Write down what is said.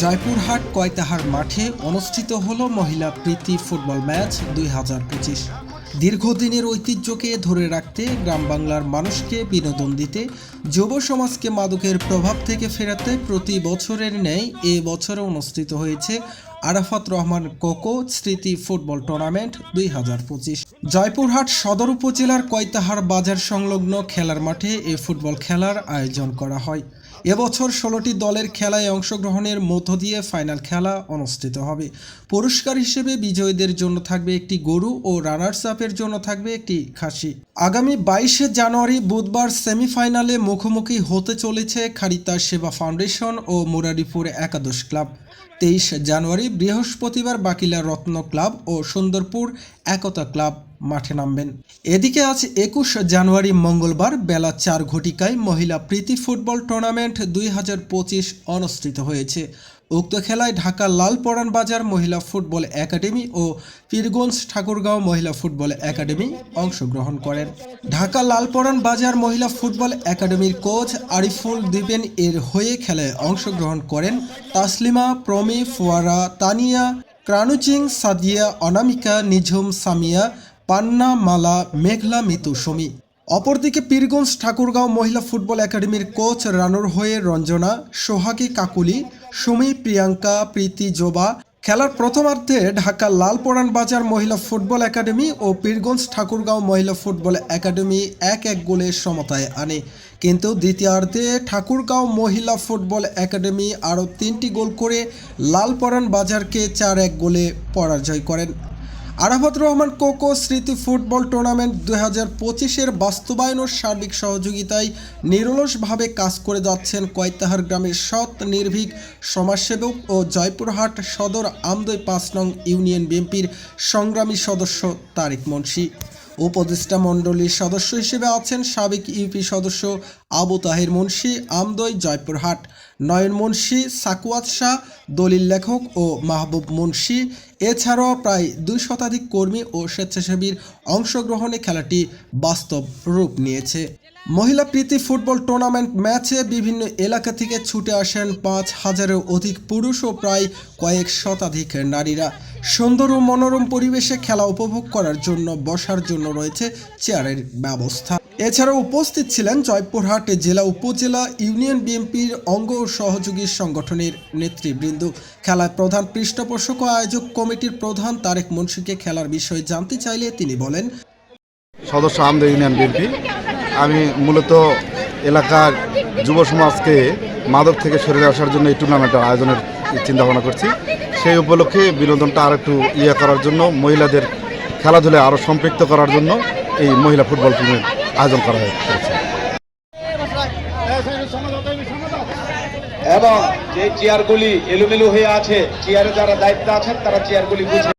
জয়পুরহাট কয়তাহার মাঠে অনুষ্ঠিত হলো মহিলা প্রীতি ফুটবল ম্যাচ দুই হাজার পঁচিশ। দীর্ঘদিনের ঐতিহ্যকে ধরে রাখতে গ্রাম বাংলার মানুষকে বিনোদন দিতে, যুব সমাজকে মাদকের প্রভাব থেকে ফেরাতে প্রতি বছরের ন্যায় এ বছরে অনুষ্ঠিত হয়েছে আরাফাত রহমান কোকো স্মৃতি ফুটবল টুর্নামেন্ট দুই হাজার পঁচিশ। জয়পুরহাট সদর উপজেলার কয়তাহার বাজার সংলগ্ন খেলার মাঠে এ ফুটবল খেলার আয়োজন করা হয়। এবছর ষোলোটি দলের খেলায় অংশগ্রহণের মধ্য দিয়ে ফাইনাল খেলা অনুষ্ঠিত হবে। পুরস্কার হিসেবে বিজয়ীদের জন্য থাকবে একটি গরু ও রানার্স আপের জন্য থাকবে একটি খাসি। আগামী বাইশে জানুয়ারি বুধবার সেমিফাইনালে মুখোমুখি হতে চলেছে খারিতা সেবা ফাউন্ডেশন ও মুরারিপুর একাদশ ক্লাব। তেইশ জানুয়ারি বৃহস্পতিবার বাকিলা রত্ন ক্লাব ও সুন্দরপুর একতা ক্লাব। মাঠে নামবেন। এদিকে আজ একুশ জানুয়ারি মঙ্গলবার বেলা চার ঘটিকায় মহিলা প্রীতি ফুটবল টুর্নামেন্ট দুই হাজার পঁচিশ অনুষ্ঠিত হয়েছে। উক্ত খেলায় ঢাকা লালপরান বাজার মহিলা ফুটবল একাডেমি ও পীরগঞ্জ ঠাকুরগাঁও মহিলা ফুটবল একাডেমি অংশগ্রহণ করেন। ঢাকা লালপরান বাজার মহিলা ফুটবল একাডেমির কোচ আরিফুল দিবেন এর হয়ে খেলায় অংশগ্রহণ করেন তাসলিমা, প্রমি, ফুয়ারা, তানিয়া, ক্রানুচিং, সাদিয়া, অনামিকা, নিঝুম, সামিয়া পান্না, মালা, মেঘলা, মিতু, সমী। অপরদিকে পীরগঞ্জ ঠাকুরগাঁও মহিলা ফুটবল একাডেমির কোচ রানুর হয়ে রঞ্জনা, সোহাগী কাকুলি, সুমি, প্রিয়াঙ্কা, প্রীতি, জোবা। খেলার প্রথমার্ধে ঢাকা লালপরান বাজার মহিলা ফুটবল একাডেমি ও পীরগঞ্জ ঠাকুরগাঁও মহিলা ফুটবল একাডেমি এক এক গোলে সমতায় আনে। কিন্তু দ্বিতীয়ার্ধে ঠাকুরগাঁও মহিলা ফুটবল একাডেমি আরও তিনটি গোল করে লালপরান বাজারকে চার এক গোলে পরাজয় করেন। আরাফাত রহমান কোকো স্মৃতি ফুটবল টুর্নামেন্ট দু হাজার পঁচিশের বাস্তবায়ন ও সার্বিক সহযোগিতায় নিরলসভাবে কাজ করে যাচ্ছেন কয়তাহার গ্রামের সৎ, নির্ভীক, সমাজসেবক ও জয়পুরহাট সদর আমদই পাঁচ নং ইউনিয়ন বিএনপির সংগ্রামী সদস্য তারিক মুন্সি। উপদেষ্টা মণ্ডলীর সদস্য হিসেবে আছেন সাবেক ইউপি সদস্য আবু তাহির মুন্সি আমদই জয়পুরহাট, নয়ন মুন্সি, সাকুয়াত শাহ, দলিল লেখক ও মাহবুব মুন্সি। এছাড়াও প্রায় দুই শতাধিক কর্মী ও স্বেচ্ছাসেবীর অংশগ্রহণে খেলাটি বাস্তব রূপ নিয়েছে। মহিলা প্রীতি ফুটবল টুর্নামেন্ট ম্যাচে বিভিন্ন এলাকা থেকে ছুটে আসেন পাঁচ হাজারের অধিক পুরুষ ও প্রায় কয়েক শতাধিক নারীরা। সুন্দর ও মনোরম পরিবেশে খেলা উপভোগ করার জন্য বসার জন্য রয়েছে চেয়ারের ব্যবস্থা। এছাড়াও উপস্থিত ছিলেন জয়পুরহাট জেলা উপজেলা ইউনিয়ন বিএনপির অঙ্গ ও সহযোগী সংগঠনের নেতৃবৃন্দ। খেলায় প্রধান পৃষ্ঠপোষক ও আয়োজক কমিটির প্রধান তারেক মুন্সিকে খেলার বিষয়ে জানতে চাইলে তিনি বলেন, সদস্য আমদ ইউনিয়ন বিএনপি। আমি মূলত এলাকার যুব সমাজকে মাদক থেকে সরে আসার জন্য এই টুর্নামেন্টের আয়োজনের চিন্তা ভাবনা করছি। সেই উপলক্ষে বিনোদনটা আর একটু ইয়ে করার জন্য, মহিলাদের খেলাধুলায় আরও সম্পৃক্ত করার জন্য এই মহিলা ফুটবল টিমের আয়োজন করা হয়েছে। এবং যে চেয়ারগুলি এলোমেলো হয়ে আছে চেয়ারে যারা দায়িত্ব আছেন, তারা চেয়ারগুলি বুঝে